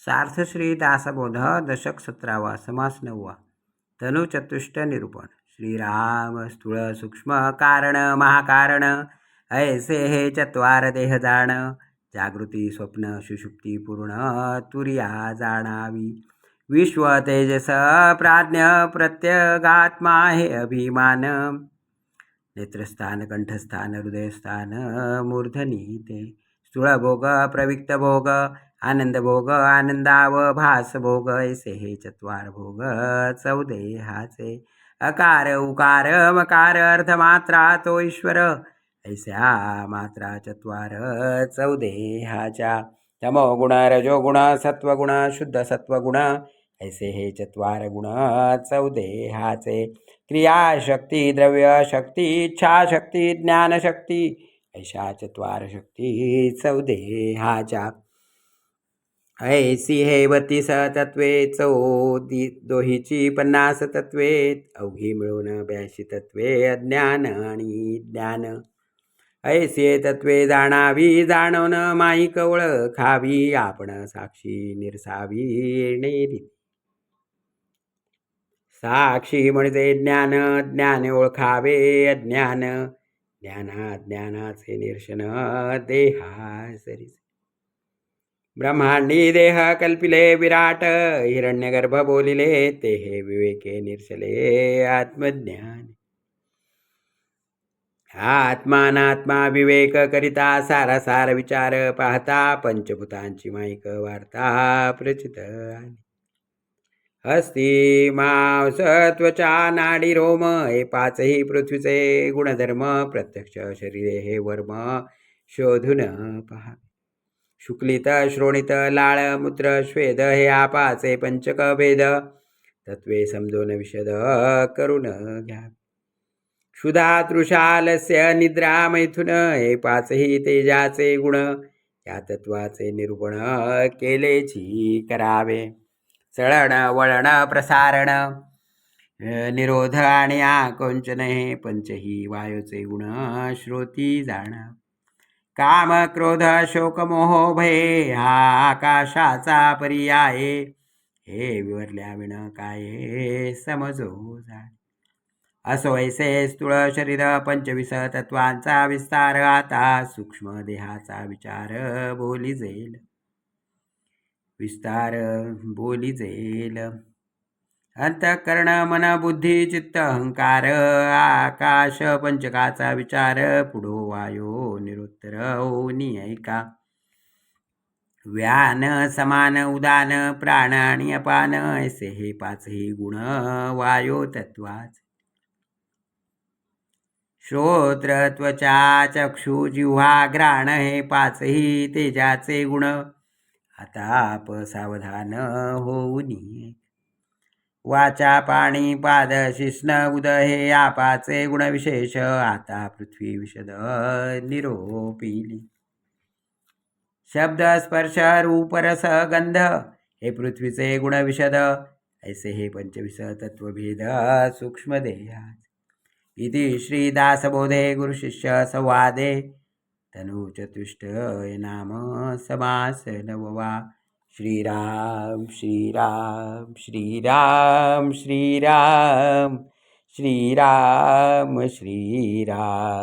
सार्थश्री दासबोध दशक सतरावा समास नववा तनुचतुष्ट निरूपण श्रीराम स्थूळ सूक्ष्म कारण महाकारण ऐसे हे चत्वार देह जाण जागृती स्वप्न सुषुप्ती पूर्ण तुर्या जाणावी विश्व तेजस प्राज्ञ प्रत्यगात्मा हे अभिमान नेत्रस्थान कंठस्थान हृदयस्थान मूर्धनी ते स्थूळ भोग प्रविक्त भोग आनंद भोग आनंदाव भास भोग ऐसे हे चत्वार भोग चौदेहाचे अकार उकार मकार अर्थमात्रा तो ईश्वर ऐसा मात्रा चत्वार चौदेहाच्या तमो गुण रजो गुण सत्वगुण शुद्ध सत्वगुण ऐसे हे चत्वार गुण चौदेहाचे क्रियाशक्ती द्रव्यशक्ती इच्छाशक्ती ज्ञानशक्ती ऐशा चत्वार शक्ती चौदेहाच्या ऐसी हे बत्तीस तत्वे चौदी दोहीची पन्नास तत्वे अवघी मिळून ब्याशी तत्वे अज्ञान आणि ज्ञान. ऐसे तत्वे जाणावी जाणवण माईक ओळखावी आपण साक्षी निरसावी नेरी. साक्षी म्हणजे ज्ञान ज्ञान ओळखावे अज्ञान. ज्ञाना ज्ञानाचे निरशन देहा सरी ब्रह्मांडी देह कल्पिले विराट हिरण्यगर्भ बोलिले ते हे विवेके निर्सले आत्मज्ञान। आत्मानात्मा विवेक करिता सारा सार विचार पाहता पंचभूतांची माईक वार्ता प्रचित आली हस्ती मांस त्वचा नाडी रोम हे पाचही पृथ्वीचे गुणधर्म प्रत्यक्ष शरीरे हे वर्म शोधून पहा। शुक्लित श्रोणित लाळ मूत्र श्वेद हे आपाचे पंचक भेद. तत्वे समजून विशद करून घ्या. क्षुधा तृषालस्य निद्रा मैथुन हे पाचही तेजाचे गुण. या तत्वाचे निरूपण केलेची करावे. चळण वळण प्रसारण निरोध आणि आकोंचन हे पंचही वायूचे गुण श्रोती जाण. काम क्रोध शोक मोह भये हा आकाशाचा पर्याय हे विवरल्या विण काय समजो जाय असो ऐसे स्थूळ शरीर पंचवीस तत्वांचा विस्तार. आता सूक्ष्म देहाचा विचार बोली जाईल. विस्तार बोली जाईल. अंतःकरण मन बुद्धी चित्त अहंकार आकाश पंचकाचा विचार पुढो वायो निरुत्तर ओ ऐका व्यान समान उदान प्राण आणि अपान ऐसे हे पाचही गुण वायो तत्वाच। श्रोत्र त्वचा चक्षु जिव्हा ग्राण हे पाचही तेजाचे गुण। आता सावधान होऊनी वाचा पाणी पाद शिष्ण उद हे आपाचे गुणविशेष. आता पृथ्वी विशद निरोपिली. शब्द स्पर्श रूप रस गंध हे पृथ्वीचे गुणविशद. ऐसे हे पंचविस तत्वभेद सूक्ष्मदेहात् इति श्रीदासबोधे गुरुशिष्य संवादे. तनुचतुष्ट नाम समास नववा. श्रीराम श्रीराम श्रीराम श्रीराम श्रीराम श्रीराम